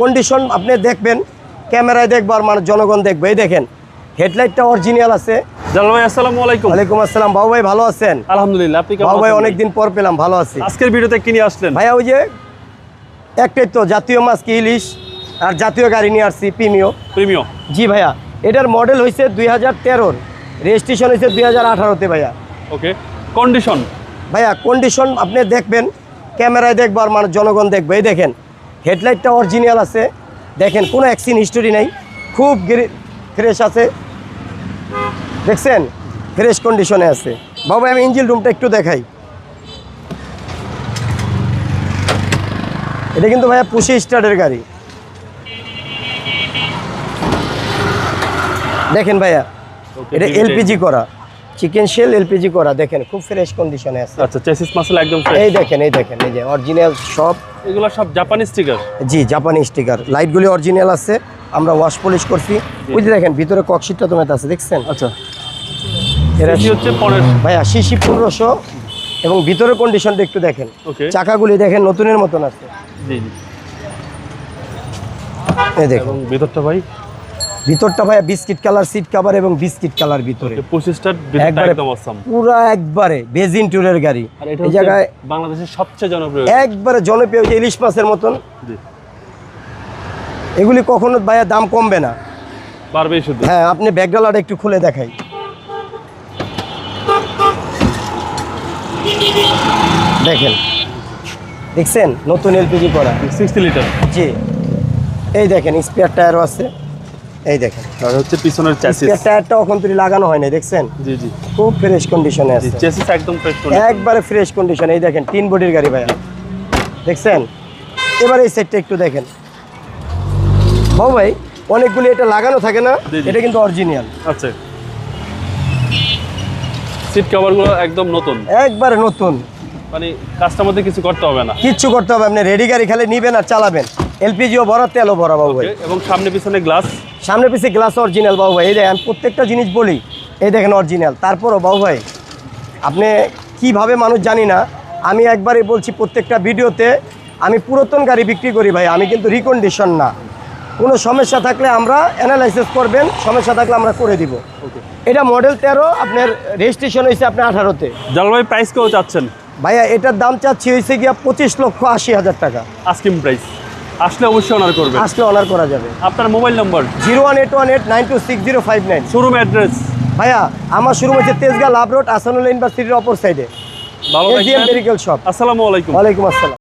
Condition আপনি দেখবেন ক্যামেরায় দেখব আর মানুষ জনগণ দেখবে। এই দেখেন হেডলাইটটা অরিজিনাল আছে। জালাল ভাই আসসালামু আলাইকুম। ওয়ালাইকুম আসসালাম। বাবু ভাই ভালো আছেন? আলহামদুলিল্লাহ আপনি কেমন বাবু ভাই অনেকদিন পর পেলাম ভালো আছি। আজকের ভিডিওতে কি নিয়ে আসলেন? ভাইয়া ওই যে একটাই তো জাতীয় মাছ কি ইলিশ আর জাতীয় গাড়ি নিয়ে আসছি প্রিমিও। জি ভাইয়া এটার মডেল হয়েছে দুই হাজার তেরোর রেজিস্ট্রেশন হয়েছে দুই হাজার আঠারোতে ভাইয়া। ওকে কন্ডিশন ভাইয়া কন্ডিশন আপনি দেখবেন ক্যামেরায় দেখব আর মানুষ জনগণ দেখবে। এই দেখেন হেডলাইটটা অরিজিনাল আছে। দেখেন কোনো অ্যাক্সিন হিস্টোরি নেই। খুব ফ্রেশ আছে। দেখছেন? ফ্রেশ কন্ডিশনে আছে। বাবা আমি ইঞ্জিন রুমটা একটু দেখাই। এটা কিন্তু ভাইয়া পুষি স্টার্টের গাড়ি। দেখেন ভাইয়া এটা এলপিজি করা। চিকেন শেল এলপিজি করা। দেখেন খুব ফ্রেশ কন্ডিশনে আছে। আচ্ছা চেসিস মাসেল একদম। এই দেখেন এই দেখেন এই যে অরিজিনাল সব। এগুলো সব জাপানি স্টিকার জি জাপানি স্টিকার লাইটগুলি অরিজিনাল আছে। আমরা ওয়াশ পলিশ করছি। ওই যে দেখেন ভিতরে ককশিটটা তোমার আছে দেখছেন? আচ্ছা। এরা হচ্ছে ভাইয়া শিশি পনেরোশো এবং ভিতরে কন্ডিশনটা একটু দেখেন। চাকাগুলি দেখেন নতুনের মতন আছে। জি জি। এই দেখুন। ভিতরটা ভাই? ভিতরটা ভাইয়া বিস্কিট কালার সিট কাভার এবং বিস্কিট কালার ভিতরে। একবারে পুরা একবারে বেজিন ট্যুরের গাড়ি। এই জায়গায় বাংলাদেশের সবচেয়ে জনপ্রিয় একবারে জনপ্রিয় যে ইলিশ মাছের মতন। এগুলি কখনো ভাইয়া দাম কমবে না। বাড়বেই শুধু। হ্যাঁ আপনি ব্যাকডালাটা একটু খুলে দেখাই। দেখেন। দেখছেন? নতুন এলপিজি করা। সিক্সটি লিটার জি। এই দেখেন স্পেয়ার টায়ারও আছে। এই দেখেন। আর হচ্ছে পিছনের স্পেয়ার টায়ারটা ওখান থেকে লাগানো হয় না দেখছেন? জি জি। খুব ফ্রেশ কন্ডিশনে আছে। চেসিস একদম ফ্রেশ একবারে ফ্রেশ কন্ডিশন এই দেখেন তিন বডির গাড়ি ভাইয়া। দেখছেন? এবার এই সেটটা একটু দেখেন। বাবু ভাই অনেকগুলি এটা লাগানো থাকে না। এটা কিন্তু অরিজিনাল আচ্ছা। সিট কভারগুলো একদম নতুন। একবারে নতুন। মানে কাস্টমারদের কিছু করতে হবে না। কিচ্ছু করতে হবে আপনি রেডি গাড়ি খালি নিবেন আর চালাবেন। এলপিজিও ভরা তেলও ভরা বাবু ভাই। এবং সামনে পিছনে গ্লাস সামনে পিছিয়ে গ্লাস অরিজিনাল বাবু ভাই। এই দেখেন প্রত্যেকটা জিনিস বলি এই দেখেন অরিজিনাল তারপরও বাবু ভাই আপনি কীভাবে মানুষ জানি না আমি একবারই বলছি প্রত্যেকটা ভিডিওতে আমি পুরাতন গাড়ি বিক্রি করি ভাই আমি কিন্তু রিকন্ডিশন না। কোনো সমস্যা থাকলে আমরা অ্যানালাইসিস করবেন সমস্যা থাকলে আমরা করে দিব। এটা মডেল তেরো আপনার রেজিস্ট্রেশন হয়েছে আপনার আঠারোতে। জলবায়ু প্রাইস কেউ চাচ্ছেন? ভাইয়া এটার দাম চাচ্ছি হয়েছে গিয়া পঁচিশ লক্ষ আশি হাজার টাকা। আস্কিম প্রাইস আসলে অবশ্যই অর্ডার করবে আসলে অর্ডার করা যাবে। আপনার mobile number zero one eight one eight nine two six zero five nine. Showroom address ভাইয়া আমার শোরুম হচ্ছে তেজগাঁ লাভ রোড আসানুল ইউনিভার্সিটির অপর সাইডে ভালো মেডিকেল শপ আসসালামু আলাইকুম। ওয়ালাইকুম আসসালাম।